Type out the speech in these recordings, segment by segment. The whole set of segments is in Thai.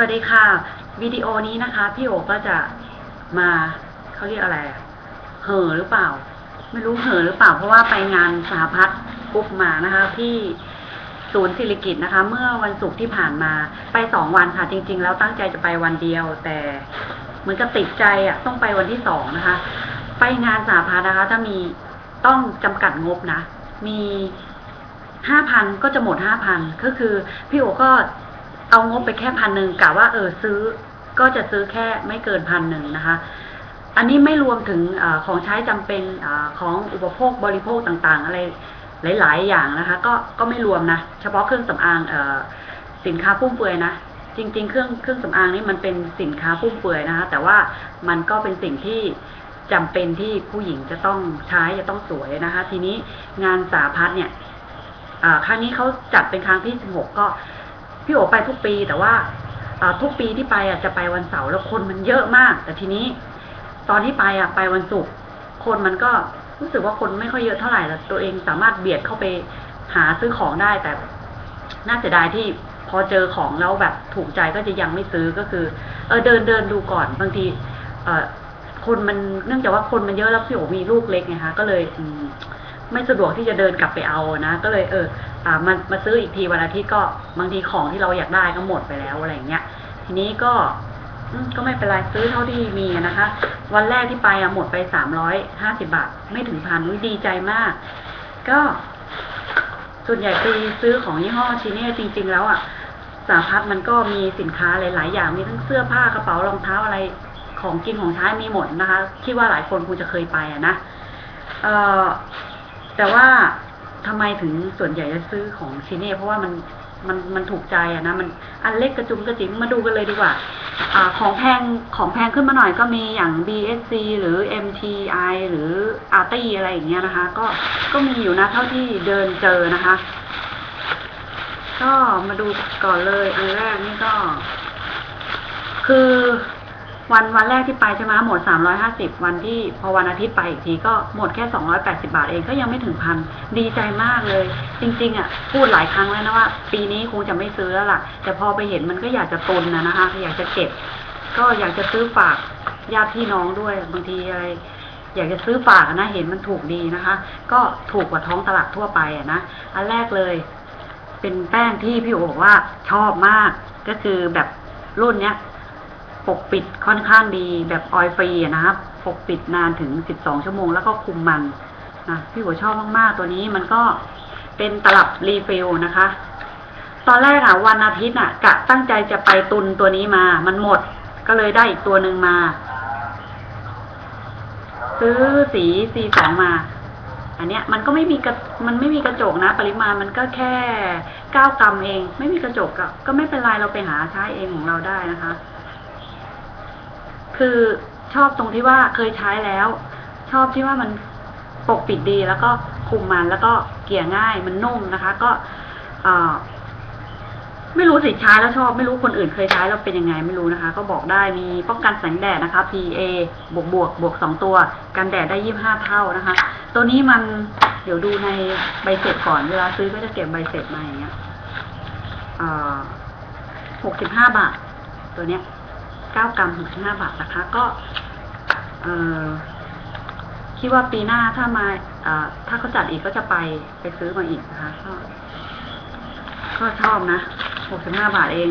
วัสดีค่ะ วิดีโอนี้นะคะ พี่โอก็จะมาเขาเรียกอะไร เห่อหรือเปล่า ไม่รู้เห่อหรือเปล่า เพราะว่าไปงานสหพัฒน์ปุ๊บมานะคะ ที่ศูนย์ศิริกิตนะคะ เมื่อวันศุกร์ที่ผ่านมาไปสองวันค่ะ จริง ๆ แล้วตั้งใจจะไปวันเดียว แต่เหมือนกับติดใจอะ ต้องไปวันที่สองนะคะ ไปงานสหพัฒน์นะคะ ถ้ามีต้องจำกัดงบนะ มีห้าพันก็จะหมดห้าพันก็คือ พี่โอก็ เอางบไปแค่พันหนึ่งกะว่าเออซื้อ ก็จะซื้อแค่ไม่เกินพันหนึ่งนะคะ อันนี้ไม่รวมถึงอของใช้จำเป็นอของอุปโภคบริโภคต่างๆ อะไรหลาย ๆ อย่างนะคะ ก็ก็ไม่รวมนะเฉพาะเครื่องสำอางเอสินค้าฟุ่มเฟือยนะจริง ๆ เครื่องเครื่องสำอางนี่มันเป็นสินค้าฟุ่มเฟือยนะคะ แต่ว่ามันก็เป็นสิ่งที่จำเป็นที่ผู้หญิงจะต้องใช้จะต้องสวยนะคะ ทีนี้งานสาพัฒน์เนี่ยครั้งนี้เขาจัดเป็นครั้งที่สิบหกก็ พี่โอไปทุกปีแต่ว่าทุกปีที่ไปอะจะไปวันเสาร์แล้วคนมันเยอะมาก แต่ทีนี้ ตอนที่ไปอะไปวันศุกร์คนมันก็รู้สึกว่าคนไม่ค่อยเยอะเท่าไหร่แต่ตัวเองสามารถเบียดเข้าไปหาซื้อของได้แต่น่าเสียดายที่พอเจอของแล้วแบบถูกใจก็จะยังไม่ซื้อก็คือ เออเดินเดินดูก่อนบางที เออคนมันเนื่องจากว่าคนมันเยอะแล้วพี่โอมีลูกเล็กไงคะก็เลย อืม ไม่สะดวกที่จะเดินกลับไปเอานะ ก็เลยเอออ่ามามาซื้ออีกทีวันอาทิตย์ก็บางทีของที่เราอยากได้ก็หมดไปแล้วอะไรอย่างเงี้ย ทีนี้ก็ก็ไม่เป็นไรซื้อเท่าที่มีนะคะ วันแรกที่ไปอะหมดไปสามร้อยห้าสิบาท ไม่ถึงพันอุ๊ยดีใจมาก ก็ส่วนใหญ่ไปซื้อของยี่ห้อชิเน่จริง ๆ แล้วอะสาพัฒน์มันก็มีสินค้าหลายๆ อย่างมีทั้งเสื้อผ้ากระเป๋ารองเท้าอะไรของกินของใช้มีหมดนะคะคิดว่าหลายคนคงจะเคยไปอะนะเอ่อ แต่ว่าทำไมถึงส่วนใหญ่จะซื้อของชิเน่เพราะว่ามันมันมันถูกใจอะนะมันอันเล็กกระจุมกระจิ๋มมาดูกันเลยดีกว่าอ่า ของแพงของแพงขึ้นมาหน่อยก็มีอย่าง BSC หรือ MTI หรือ Arty อะไรอย่างเงี้ยนะคะ ก็ก็มีอยู่นะเท่าที่เดินเจอนะคะ ก็มาดูก่อนเลย อันแรกนี่ก็ คือ วันวันแรกที่ไปใช่ไหมหมดสามร้อยห้าสิบวันที่พอวันอาทิตย์ไปอีกทีก็หมดแค่สองร้อยแปดสิบาทเองก็ยังไม่ถึงพันดีใจมากเลย จริง ๆ อะ พูดหลายครั้งแล้วนะว่า ปีนี้คงจะไม่ซื้อแล้วล่ะ แต่พอไปเห็นมันก็อยากจะตุนนะนะคะอยากจะเก็บ ก็อยากจะซื้อฝากญาติพี่น้องด้วยบางทีอะไรอยากจะซื้อฝากนะเห็นมันถูกดีนะคะ ก็ถูกกว่าท้องตลาดทั่วไปอะนะอันแรกเลย เป็นแป้งที่พี่โอบอกว่าชอบมากก็คือแบบรุ่นเนี้ย ปกปิดค่อนข้างดีแบบออยฟรีนะครับ ปกปิดนานถึง 12 ชั่วโมงแล้วก็คุมมันนะพี่โอชอบมากๆ ตัวนี้มันก็เป็นตลับรีฟิลนะคะ ตอนแรกอะวันอาทิตย์อะกะตั้งใจจะไปตุนตัวนี้มา มันหมดก็เลยได้อีกตัวหนึ่งมา ซื้อสีซีสองมา อันเนี้ย มันก็ไม่มีกระมันไม่มีกระจกนะ ปริมาณมันก็แค่เก้ากรัมเอง ไม่มีกระจกก็ก็ไม่เป็นไรเราไปหาใช้เองของเราได้นะคะ คือชอบตรงที่ว่าเคยใช้แล้ว ชอบที่ว่ามันปกปิดดีแล้วก็คุมมันแล้วก็เกี่ยง่ายมันนุ่มนะคะ ก็อ่อไม่รู้สิใช้แล้วชอบไม่รู้คนอื่นเคยใช้แล้วเป็นยังไงไม่รู้นะคะ ก็บอกได้มีป้องกันแสงแดดนะคะ PA บวกบวกบวกสองตัว กันแดดได้ยี่ห้าเท่านะคะ ตัวนี้มันเดี๋ยวดูในใบเสร็จก่อนเวลาซื้อก็จะเก็บใบเสร็จมาอย่างเงี้ยหกสิบห้าบาท ตัวเนี้ย เก้ากรัมหกสิบห้าบาทนะคะ ก็เออคิดว่าปีหน้าถ้ามาถ้าเขาจัดอีกก็จะไปไปซื้อมาอีกนะคะก็ก็ชอบนะหกสิบห้าบาทเอง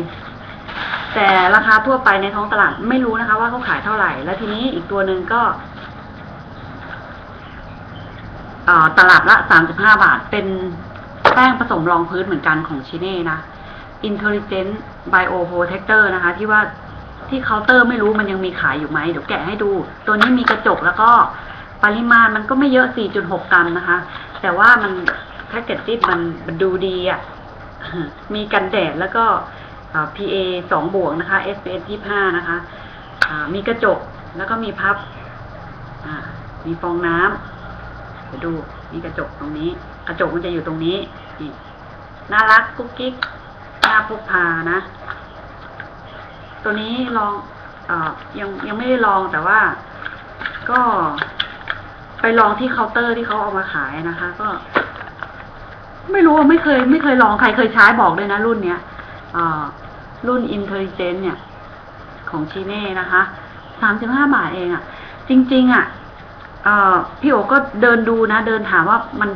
แต่ราคาทั่วไปในท้องตลาดไม่รู้นะคะ ว่าเขาขายเท่าไหร่ แล้วทีนี้อีกตัวหนึ่งก็เอ่อตลับละสามสิบห้าบาท เป็นแป้งผสมรองพื้นเหมือนกันของชิเน่นะ Intelligent Bio Protector นะคะ ที่ว่า ที่เคาน์เตอร์ไม่รู้มันยังมีขายอยู่ไหมเดี๋ยวแกะให้ดู ตัวนี้มีกระจกแล้วก็ปริมาณมันก็ไม่เยอะ 4.6 กรัมนะคะ แต่ว่ามันแพคเกจจิ้มันมันดูดีอะ่ะ มีกันแดดแล้วก็ PA 2 บวกนะคะ SPF 25 นะคะมีกระจกแล้วก็มีพับมีฟองน้ำเดี๋ยวดูมีกระจกตรงนี้ กระจกมันจะอยู่ตรงนี้นี่น่ารักกุ๊กกิ๊ก น่าพกพานะ ตัวนี้ลองอยังยังไม่ได้ลองแต่ว่า ก็ไปลองที่เคาน์เตอร์ที่เขาเอามาขายนะคะ ก็ ไม่รู้ไม่เคย ไม่เคยลองใครเคยใช้บอกเลยนะรุ่นเนี้ยรุ่น Intelligent เนี่ย ของชีเน่นะคะสามสิบห้าบาทเองอะ่ะ จริง ๆอะเอ่อพี่โอก็เดินดูนะ เดินถามว่ามัน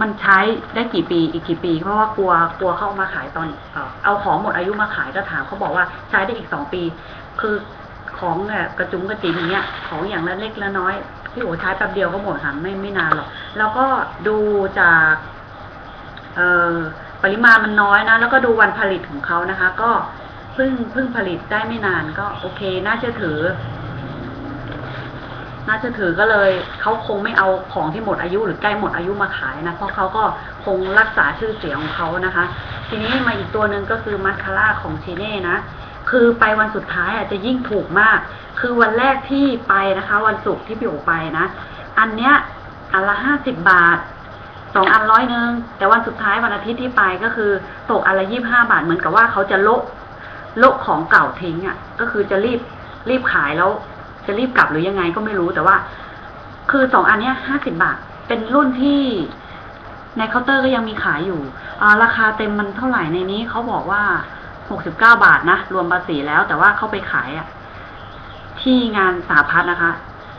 มันใช้ได้กี่ปีอีกกี่ปี เพราะว่ากลัวกลัวเข้ามาขายตอนเอาของหมดอายุมาขายก็ถามเขาบอกว่าใช้ได้อีกสองปี คือของเนี่ยกระจุงกระจิ๋มอย่างเงี้ยของอย่างละเล็กละน้อยพี่โอใช้แป๊บเดียวก็หมดค่ะไม่ไม่นานหรอกแล้วก็ดูจากเอ่อปริมาณมันน้อยนะ แล้วก็ดูวันผลิตของเขานะคะ ก็เพิ่งเพิ่งผลิตได้ไม่นานก็โอเค น่าเชื่อถือ น่าเชื่อถือก็เลยเขาคงไม่เอาของที่หมดอายุหรือใกล้หมดอายุมาขายนะเพราะเขาก็คงรักษาชื่อเสียงของเขานะคะ ทีนี้มาอีกตัวหนึ่งก็คือมัสคาร่าของชีเน่นะคือไปวันสุดท้ายอาจจะยิ่งถูกมาก คือวันแรกที่ไปนะคะ วันศุกร์ที่พี่โอไปนะ อันเนี้ยอันละห้าสิบบาทสองอันร้อยหนึ่งแต่วันสุดท้ายวันอาทิตย์ที่ไปก็คือตกอันละยี่บห้าบาทเหมือนกับว่าเขาจะโละโละของเก่าทิ้งอะ่ะ ก็คือจะรีบรีบขายแล้ว จะรีบกลับหรือยังไงก็ไม่รู้แต่ว่า คือสองอันเนี้ยห้าสิบบาท เป็นรุ่นที่ในเคาน์เตอร์ก็ยังมีขายอยู่อราคาเต็มมันเท่าไหร่ในนี้เขาบอกว่าหกสิบเก้าบาทนะรวมภาษีแล้ว แต่ว่าเขาไปขายอะที่งานสาพัฒน์นะคะ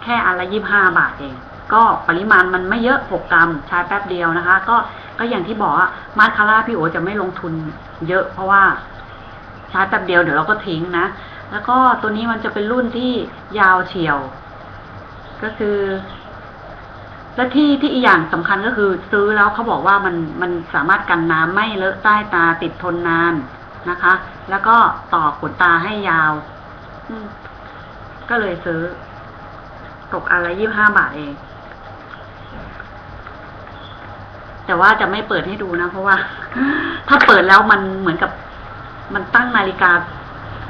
แค่อันละยี่บห้าบาทเอง ก็ปริมาณมันไม่เยอะหกกรัมใช้แป๊บเดียวนะคะ ก็ก็อย่างที่บอกว่ามาร์คาร่าพี่โอจะไม่ลงทุนเยอะเพราะว่าใช้แป๊บเดียวเดี๋ยวเราก็ทิ้งนะ แล้วก็ตัวนี้มันจะเป็นรุ่นที่ยาวเฉียว ก็คือ และที่ที่อีกอย่างสำคัญก็คือ ซื้อแล้วเขาบอกว่ามันมันสามารถกันน้ำไม่เลอะใต้ตาติดทนนานนะคะ แล้วก็ต่อขนตาให้ยาวก็เลยซื้อ ตกอันละยี่บห้าบาทเอง แต่ว่าจะไม่เปิดให้ดูนะ เพราะว่า ถ้าเปิดแล้วมันเหมือนกับ มันตั้งนาฬิกา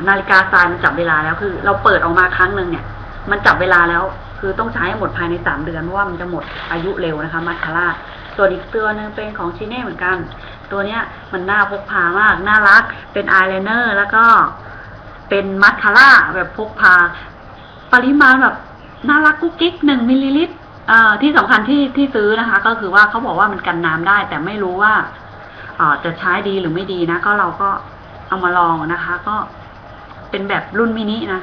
นาฬิกาทรายมันจับเวลาแล้วคือ เราเปิดออกมาครั้งหนึ่งเนี่ย มันจับเวลาแล้ว คือต้องใช้ให้หมดภายในสามเดือนเพราะว่ามันจะหมดอายุเร็วนะคะ มัสคาร่าส่วนอีกตัวหนึ่งเป็นของชิเน่เหมือนกัน ตัวเนี้ย มันน่าพกพามาก น่ารัก เป็นอายไลเนอร์แล้วก็เป็นมัสคาร่าแบบพกพา ปริมาณแบบน่ารักกุ๊กกิ๊กหนึ่งมิลลิลิตรอ่อที่สำคัญที่ที่ซื้อนะคะ ก็คือว่าเขาบอกว่ามันกันน้ำได้ แต่ไม่รู้ว่าอ่อจะใช้ดีหรือไม่ดีนะ ก็เราก็เอามาลองนะคะ ก็ เป็นแบบรุ่นมินินะ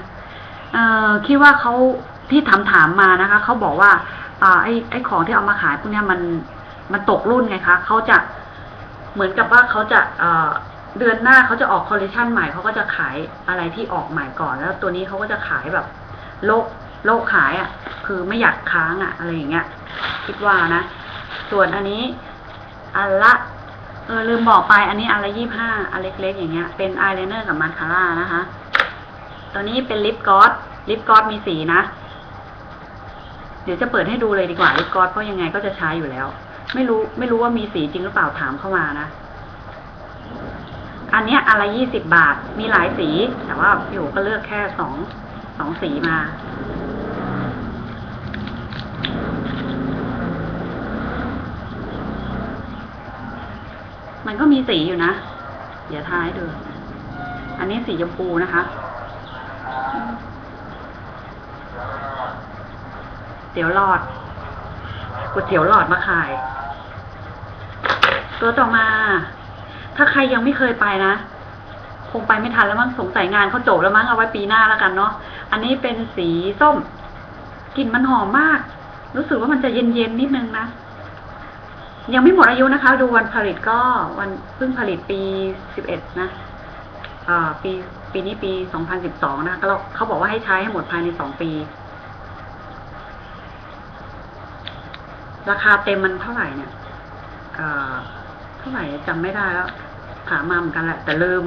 เอ่อคิดว่าเขาที่ถามถามมานะคะเขาบอกว่าอ่าไอ้ไอ้ของที่เอามาขายพวกเนี้ยมันมันตกรุ่นไงคะเขาจะเหมือนกับว่าเขาจะเอ่อเดือนหน้าเขาจะออกคอลเลคชันใหม่เขาก็จะขายอะไรที่ออกใหม่ก่อนแล้วตัวนี้เขาก็จะขายแบบ โลกโลกขายอะ่ะ คือไม่อยากค้างอะ่ะ อะไรอย่างเงี้ย คิดว่านะ ส่วนอันนี้อันละเออลืมบอกไปอันนี้อันละยี่ห้าอันเล็กๆอย่างเงี้ย เป็นอายไลเนอร์กับมาคาร่านะคะ ตัวนี้เป็นลิปกอสลิปกอสมีสีนะ เดี๋ยวจะเปิดให้ดูเลยดีกว่าลิปกอสเพราะยังไงก็จะใช้อยู่แล้ว ไม่รู้ไม่รู้ว่ามีสีจริงหรือเปล่าถามเข้ามานะ อันนี้อันละยี่สิบบาท มีหลายสี แต่ว่าพี่โอก็เลือกแค่สองสองสีมามันก็มีสีอยู่นะ เดี๋ยวทายดู อันนี้สีชมพูนะคะ เตี๋ยวหลอดก๋วยเตี๋ยวหลอดมาขาย ตัวต่อมา ถ้าใครยังไม่เคยไปนะ คงไปไม่ทันแล้วมั้งสงสัยงานเขาจบแล้วมั้งเอาไว้ปีหน้าแล้วกันเนาะ อันนี้เป็นสีส้ม กลิ่นมันหอมมาก รู้สึกว่ามันจะเย็นๆนิดนึงนะ ยังไม่หมดอายุนะคะ ดูวันผลิตก็วันเพิ่งผลิตปีสิบเอ็ดนะ อ่า ปี ปีนี้ปีสองพันสิบสองนะก็เราเขาบอกว่าให้ใช้ให้หมดภายในสองปี ราคาเต็มมันเท่าไหร่เนี่ยเอ่อเท่าไหร่จำไม่ได้แล้ว ถามมาเหมือนกันแหละ แต่ลืม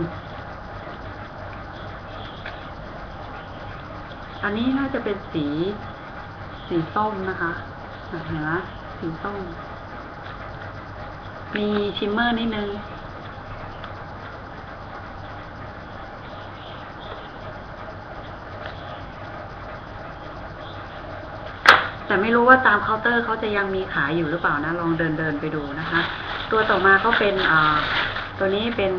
อันนี้น่าจะเป็นสี สีส้มนะคะเห็นไหมสีส้ม มีชิมเมอร์นิดนึง ไม่รู้ว่าตามเคาน์เตอร์เขาจะยังมีขายอยู่หรือเปล่านะ ลองเดินเดินไปดูนะคะ ตัวต่อมาก็เป็นตัวนี้เป็น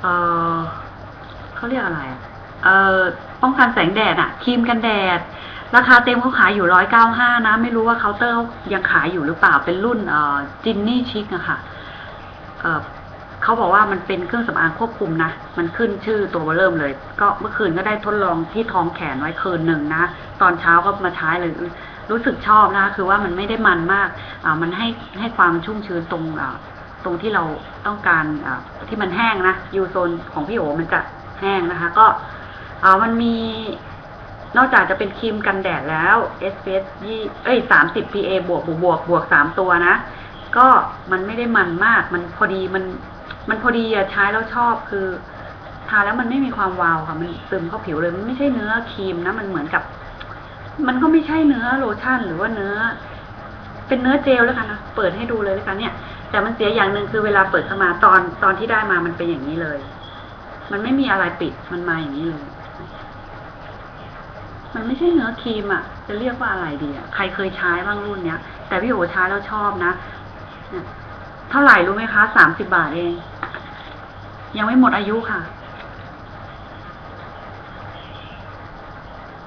เเขาเรียกอะไรอะเอ่อป้องกันแสงแดดอะครีมกันแดด ราคาเต็มเขาขายอยู่ร้อยเก้าห้านะ ไม่รู้ว่าเคาน์เตอร์ยังขายอยู่หรือเปล่าเป็นรุ่นเอ่อจินนี่ชิคอะค่ะเอ่อ เขาบอกว่ามันเป็นเครื่องสำอางควบคุมนะ มันขึ้นชื่อตัวเบอร์เริ่มเลย ก็เมื่อคืนก็ได้ทดลองที่ท้องแขนไว้คืนหนึ่งนะ ตอนเช้าก็มาใช้เลยรู้สึกชอบนะคะคือว่ามันไม่ได้มันมาก อ่า มันให้ให้ความชุ่มชื้นตรงอ่าตรงที่เราต้องการอ่าที่มันแห้งนะ ยูโซนของพี่โอมันจะแห้งนะคะ ก็อ่ามันมีนอกจากจะเป็นครีมกันแดดแล้ว SPF ยี่เอ้ยสามสิบ PA บวกบวกบวกสามตัวนะ ก็มันไม่ได้มันมาก มันพอดีมัน มันพอดีอะใช้แล้วชอบคือทาแล้วมันไม่มีความวาวค่ะ มันซึมเข้าผิวเลย มันไม่ใช่เนื้อครีมนะ มันเหมือนกับ มันก็ไม่ใช่เนื้อโลชั่น หรือว่าเนื้อ เป็นเนื้อเจลแล้วกันนะ เปิดให้ดูเลยแล้วกันเนี่ย แต่มันเสียอย่างหนึ่งคือเวลาเปิดเข้ามาตอนตอนที่ได้มามันเป็นอย่างนี้เลย มันไม่มีอะไรปิด มันมาอย่างนี้เลย มันไม่ใช่เนื้อครีมอะ จะเรียกว่าอะไรดีอะ ใครเคยใช้บ้างรุ่นเนี้ย แต่พี่โอใช้แล้วชอบนะ เท่าไหร่รู้ไหมคะสามสิบบาทเอง ยังไม่หมดอายุค่ะ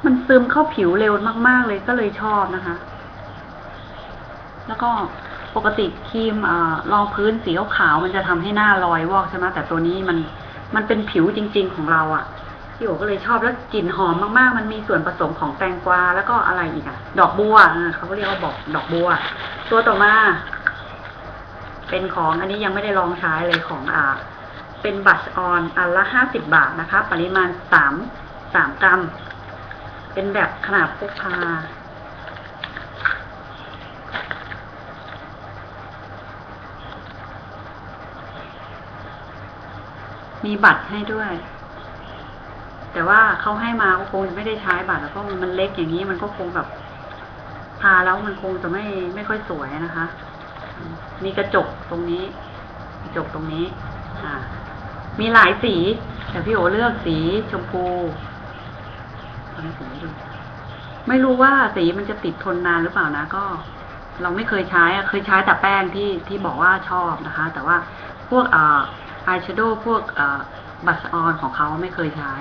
มันซึมเข้าผิวเร็วมากๆเลยก็เลยชอบนะคะ แล้วก็ปกติครีมอรองพื้นสีขาวๆมันจะทำให้หน้าลอยวอกใช่ไหมแต่ตัวนี้มันมันเป็นผิวจริง ๆ ของเราอะ่ะพี่โอก็เลยชอบแล้วกลิ่นหอมมากๆ มันมีส่วนผสมของแตงกวาแล้วก็อะไรอีกอะดอกบัวอ่าเขาเรียกว่าบอกดอกบัว ตัวต่อมา เป็นของอันนี้ยังไม่ได้ลองใช้เลยของอ่า เป็นบัชออนอันละห้าสิบบาทนะคะ ปริมาณสามสามกรัม เป็นแบบขนาดพกพามีบัตรให้ด้วย แต่ว่าเขาให้มาก็คงไม่ได้ใช้บัตรแล้วเพราะมันเล็กอย่างนี้มันก็คงแบบทาแล้วมันคงจะไม่ไม่ค่อยสวยนะคะ มีกระจกตรงนี้ กระจกตรงนี้ อ่า มีหลายสี แต่พี่โอเลือกสีชมพูทำสีให้ดูไม่รู้ว่าสีมันจะติดทนนานหรือเปล่านะก็ เราไม่เคยใช้อะเคยใช้แต่แป้งที่ที่บอกว่าชอบนะคะ แต่ว่าพวกเอ่ออายแชโดว์พวกเอ่อบัสออนของเขาไม่เคยใช้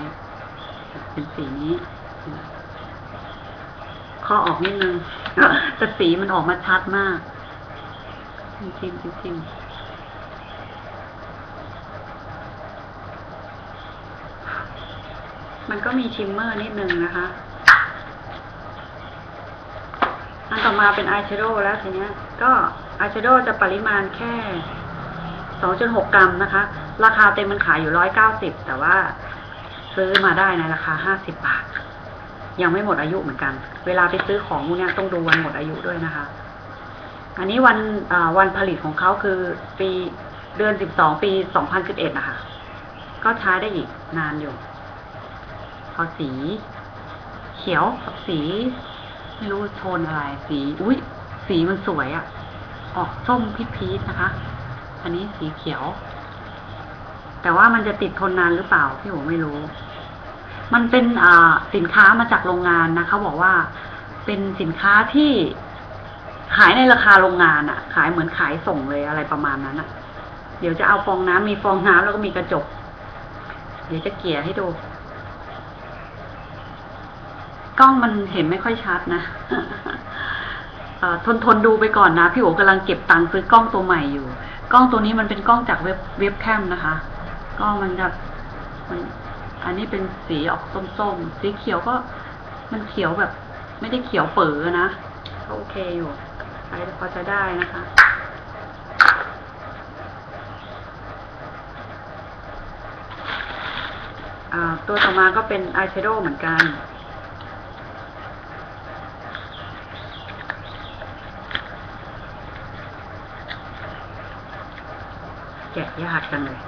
เป็นสีนี้ข้อออกนิดนึงแต่สีมันออกมาชัดมาก จริงจริงจริงมันก็มีชิมเมอร์นิดนึงนะคะ อันต่อมาเป็นอายแชโดว์แล้วทีเนี้ย ก็อายแชโดว์จะปริมาณแค่2.6กรัมนะคะ ราคาเต็มมันขายอยู่190แต่ว่าซื้อมาได้ในราคา50บาท ยังไม่หมดอายุเหมือนกัน เวลาไปซื้อของพวกเนี้ยต้องดูวันหมดอายุด้วยนะคะ อันนี้วันวันผลิตของเขาคือปีเดือน12ปี2011นสิบเอ็ดนะคะ ก็ใช้ได้อีกนานอยู่พอสี เขียวกับสี ไม่รู้โทนอะไร สีอุ้ยสีมันสวยอะ่ะ ออกส้มพีชๆนะคะ อันนี้สีเขียว แต่ว่ามันจะติดทนนานหรือเปล่าพี่ผมไม่รู้ มันเป็นสินค้ามาจากโรงงานนะเขาบอกว่าเป็นสินค้าที่ ขายในราคาโรงงานอะ่ะ ขายเหมือนขายส่งเลยอะไรประมาณนั้นอะ่ะ เดี๋ยวจะเอาฟองน้ำมีฟองน้ำแล้วก็มีกระจก เดี๋ยวจะเกลี่ยให้ดู กล้องมันเห็นไม่ค่อยชัดนะทนทนดูไปก่อนนะ พี่โอกำลังเก็บตังค์ซื้อกล้องตัวใหม่อยู่ กล้องตัวนี้มันเป็นกล้องจากเว็บเว็บแคมนะคะ กล้องมันจะมันอันนี้เป็นสีออกส้มๆ สีเขียวก็มันเขียวแบบ ไม่ได้เขียวเป๋อนะ โอเคอยู่ใช้พอจะได้นะคะตัวต่อมาก็เป็นอายแชโดว์เหมือนกันแกะยากจังเลย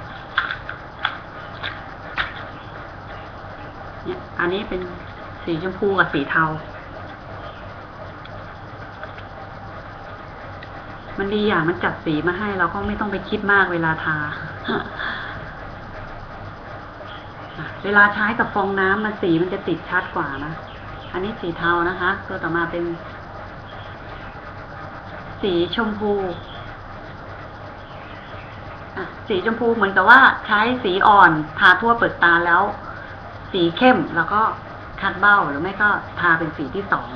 เนี่ยอันนี้เป็นสีชมพูกับสีเทา มันดีอย่างมันจัดสีมาให้เราก็ไม่ต้องไปคิดมากเวลาทา เวลาใช้กับฟองน้ำมันสีมันจะติดชัดกว่านะ อันนี้สีเทานะคะ ตัวต่อมาเป็น สีชมพูสีชมพูเหมือนกับว่าใช้สีอ่อนทาทั่วเปิดตาแล้ว สีเข้มแล้วก็คัดเบ้าหรือไม่ก็ทาเป็นสีที่สอง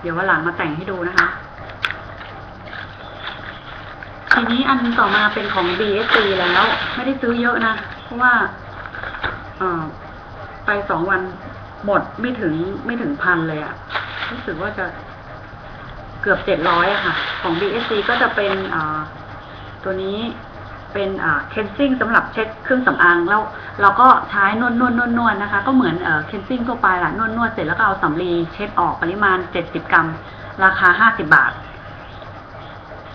เดี๋ยววันหลังมาแต่งให้ดูนะคะ ทีนี้อันต่อมาเป็นของ BSC แล้ว ไม่ได้ซื้อเยอะนะ เพราะว่าไปสองวันหมดไม่ถึงไม่ถึงพันเลยอะรู้สึกว่าจะเกือบเจ็ดร้อยอะค่ะ ของ BSC ก็จะเป็นตัวนี้เป็นเคนซิ่งสำหรับเช็ดเครื่องสำอางแล้วเราก็ใช้นวดนวดนวดนวดนะคะ ก็เหมือนเอ่อเคนซิ่งทั่วไปแหละนวดนวดเสร็จแล้วก็เอาสำลีเช็ดออกปริมาณเจ็ดสิบกรัม ราคาห้าสิบบาท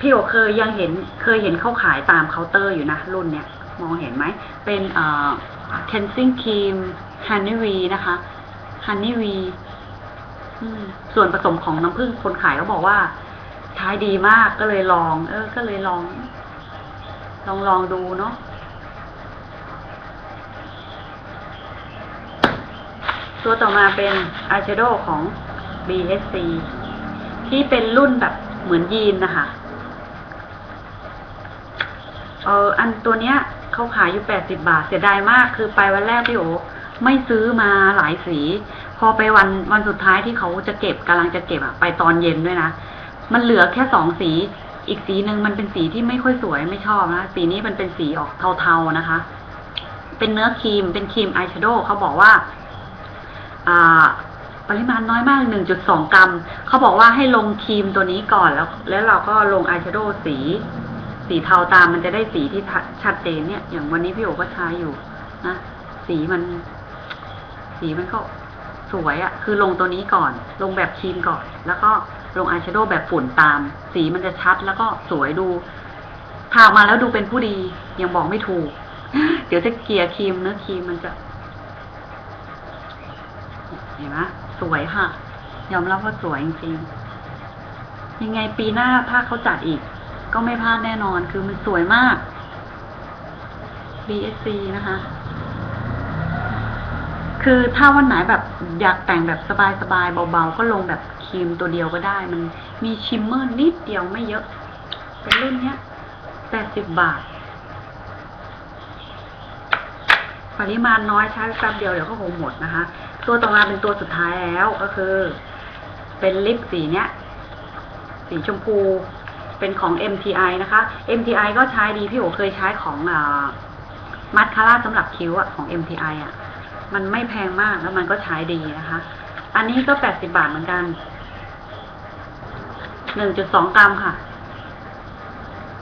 พี่โอเคยยังเห็นเคยเห็นเขาขายตามเคาน์เตอร์อยู่นะ รุ่นเนี้ยมองเห็นไหม เป็นเอ่อ cleansing cream honey v นะคะ honey v อืมส่วนผสมของน้ำผึ้งคนขายก็บอกว่าใช้ดีมากก็เลยลอง เออ ก็เลยลอง ลองลองดูเนาะตัวต่อมาเป็น eyeshadow ของ BSC ที่เป็นรุ่นแบบเหมือนยีนนะคะ เอออันตัวเนี้ยเขาขายอยู่แปดสิบาทเสียดายมาก คือไปวันแรกพี่โอไม่ซื้อมาหลายสี พอไปวันวันสุดท้ายที่เขาจะเก็บกำลังจะเก็บอะไปตอนเย็นด้วยนะ มันเหลือแค่สองสี อีกสีหนึ่งมันเป็นสีที่ไม่ค่อยสวยไม่ชอบนะ สีนี้มันเป็นสีออกเทาๆนะคะ เป็นเนื้อครีมเป็นครีมอายแชโดว์เขาบอกว่า อ่าปริมาณน้อยมาก 1.2 กรัม เขาบอกว่าให้ลงครีมตัวนี้ก่อนแล้ว แล้วเราก็ลงอายแชโดว์สี สีเทาตามมันจะได้สีที่ชัดเจนเนี่ย อย่างวันนี้พี่โอก็ใช้อยู่นะสีมัน สีมันก็สวยอะคือลงตัวนี้ก่อน ลงแบบครีมก่อน แล้วก็ลงอายแชโดว์แบบฝุ่นตาม สีมันจะชัดแล้วก็สวยดูทามาแล้วดูเป็นผู้ดี ยังบอกไม่ถูก เดี๋ยวจะเกลี่ยครีมเนื้อครีมมันจะเห็นไหมสวยค่ะ ยอมรับว่าสวยจริงๆยังไงปีหน้าถ้าเขาจัดอีก ก็ไม่พลาดแน่นอน คือมันสวยมาก BSC นะคะ คือถ้าวันไหนแบบอยากแต่งแบบสบายๆเบาๆ ก็ลงแบบครีมตัวเดียวก็ได้ มันมีชิมเมอร์นิดเดียวไม่เยอะ เป็นรุ่นเนี้ยแปดสิบบาท ปริมาณน้อยใช้แป๊บเดียวเดี๋ยวก็คงหมดนะคะ ตัวต่อมาเป็นตัวสุดท้ายแล้วก็คือ เป็นลิปสีเนี้ย สีชมพู เป็นของ MTI นะคะ MTI ก็ใช้ดีพี่โอเคยใช้ของอมัดคาร่าสำหรับคิ้วอะของ MTI อะมันไม่แพงมากแล้วมันก็ใช้ดีนะคะ อันนี้ก็แปดสิบาทเหมือนกันหนึ่งจุดสองกรัมค่ะ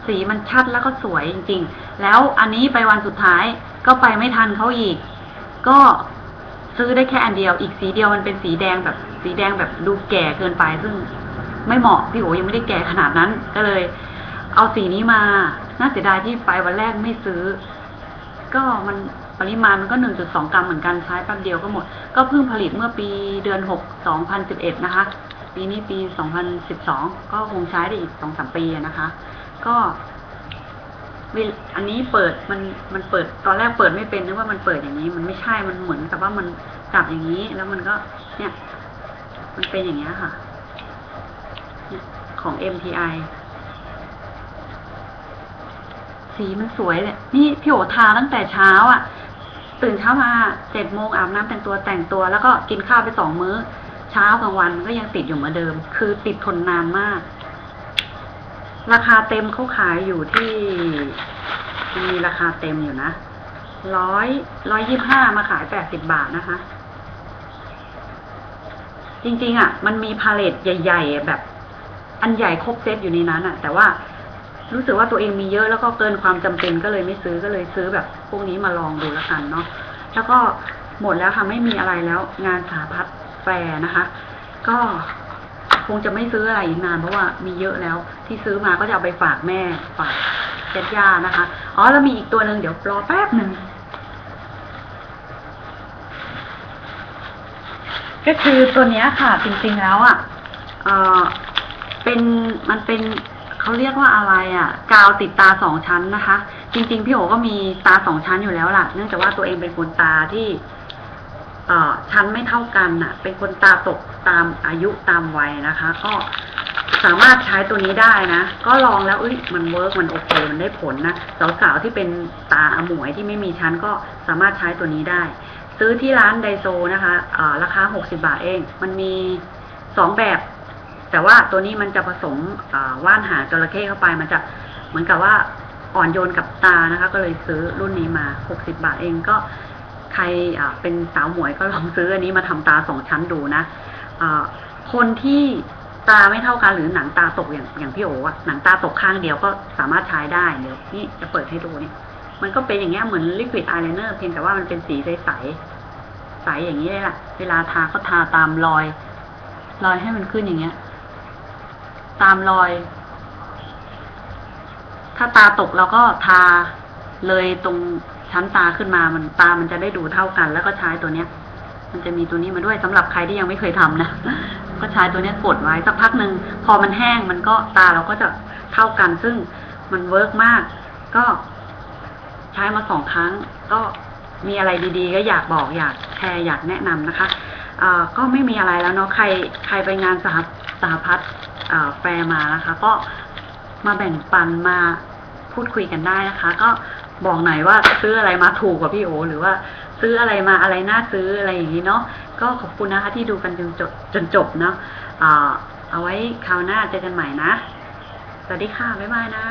สีมันชัดแล้วก็สวยจริง ๆ แล้วอันนี้ไปวันสุดท้ายก็ไปไม่ทันเขาอีก ก็ซื้อได้แค่อันเดียว อีกสีเดียวมันเป็นสีแดงแบบ สีแดงแบบดูแก่เกินไปซึ่ง ไม่เหมาะพี่โอยังไม่ได้แก่ขนาดนั้น ก็เลย เอาสีนี้มา น่าเสียดายที่ไปวันแรกไม่ซื้อ ก็มันปริมาณมันก็หนึ่งจุดสองกรัมเหมือนกันใช้แป๊บเดียวก็หมด ก็เพิ่งผลิตเมื่อปีเดือนหกสองพันสิบเอ็ดนะคะ ปีนี้ปีสองพันสิบสองก็คงใช้ได้อีกสองสามปีนะคะ ก็วลอันนี้เปิดมันมันเปิดตอนแรกเปิดไม่เป็นนึกว่ามันเปิดอย่างนี้ มันไม่ใช่มันเหมือนกับว่ามันจับอย่างนี้ แล้วมันก็เนี่ย มันเป็นอย่างเงี้ยค่ะ ของ MTI สีมันสวยเลยนี่พี่โอทาตั้งแต่เช้าอะ ตื่นเช้ามาเจ็ดโมงอาบน้ำแต่งตัวแต่งตัว แล้วก็กินข้าวไปสองมื้อ เช้ากลางวันมันก็ยังติดอยู่เหมือนเดิม คือติดทนนานมาก ราคาเต็มเขาขายอยู่ที่มีราคาเต็มอยู่นะร้อยร้อยยี่ห้ามาขายแปดสิบบาทนะคะ จริง ๆ อะ มันมีพาเลตใหญ่ ๆ แบบ อันใหญ่ครบเซตอยู่ในนั้นอะแต่ว่ารู้สึกว่าตัวเองมีเยอะแล้วก็เกินความจำเป็นก็เลยไม่ซื้อก็เลยซื้อแบบ พวกนี้มาลองดูแล้วกันเนาะแล้วก็หมดแล้วค่ะไม่มีอะไรแล้ว งานสาพัดแฟร์นะคะ ก็คงจะไม่ซื้ออะไรอีกนานเพราะว่ามีเยอะแล้ว ที่ซื้อมาก็จะเอาไปฝากแม่ฝากญาติญานะคะ อ๋อแล้วมีอีกตัวหนึ่งเดี๋ยวรอแป๊บหนึ่งก็คือตัวนี้ค่ะจริงๆแล้วอะ เป็นมันเป็นเขาเรียกว่าอะไรอะ กาวติดตาสองชั้นนะคะ จริง ๆ พี่โอก็มีตาสองชั้นอยู่แล้วล่ะ เนื่องจากว่าตัวเองเป็นคนตาที่เอ่อชั้นไม่เท่ากันน่ะ เป็นคนตาตกตามอายุตามวัยนะคะ ก็สามารถใช้ตัวนี้ได้นะ ก็ลองแล้วเอ้ยมันเวิร์กมันโอเค มันได้ผลนะสาวๆที่เป็นตาอมวยที่ไม่มีชั้นก็สามารถใช้ตัวนี้ได้ ซื้อที่ร้านไดโซนะคะอ่าราคาหกสิบาทเอง มันมีสองแบบ แต่ว่าตัวนี้มันจะผสมว่านหาจระเข้เข้าไปมันจะเหมือนกับว่าอ่อนโยนกับตานะคะ ก็เลยซื้อรุ่นนี้มา 60 บาทเองก็ใครเป็นสาวหมวยก็ลองซื้ออันนี้มาทำตาสองชั้นดูนะคนที่ตาไม่เท่ากันหรือหนังตาตกอย่างอย่างพี่โอ๋อะหนังตาตกข้างเดียวก็สามารถใช้ได้เดี๋ยวนี่จะเปิดให้ดูนี่มันก็เป็นอย่างเงี้ยเหมือนลิควิดอายไลเนอร์เพียงแต่ว่ามันเป็นสีใสๆใสอย่างนี้เลยล่ะ เวลาทาก็ทาตามรอย รอยให้มันขึ้นอย่างเงี้ย ตามรอย ถ้าตาตกเราก็ทาเลยตรงชั้นตาขึ้นมามันตามันจะได้ดูเท่ากัน แล้วก็ใช้ตัวเนี้ย มันจะมีตัวนี้มาด้วยสำหรับใครที่ยังไม่เคยทำนะก็ใช้ตัวเนี้ยกดไว้สักพักหนึ่งพอมันแห้งมันก็ตาเราก็จะเท่ากัน ซึ่งมันเวิร์กมาก ก็ใช้มาสองครั้ง ก็มีอะไรดีๆ ก็อยากบอกอยากแชร์อยากแนะนำนะคะอ่าก็ไม่มีอะไรแล้วเนาะใครใครไปงานสหสหพัฒน์ แฟร์มานะคะ ก็มาแบ่งปันมาพูดคุยกันได้นะคะ ก็บอกหน่อยว่าซื้ออะไรมาถูกกว่าพี่โอ หรือว่าซื้ออะไรมาอะไรน่าซื้ออะไรอย่างนี้เนาะก็ขอบคุณนะคะ ที่ดูกันจนจบจนจบเนาะเอาไว้คราวหน้าเจอกันใหม่นะ สวัสดีค่ะ บ๊ายบายนะ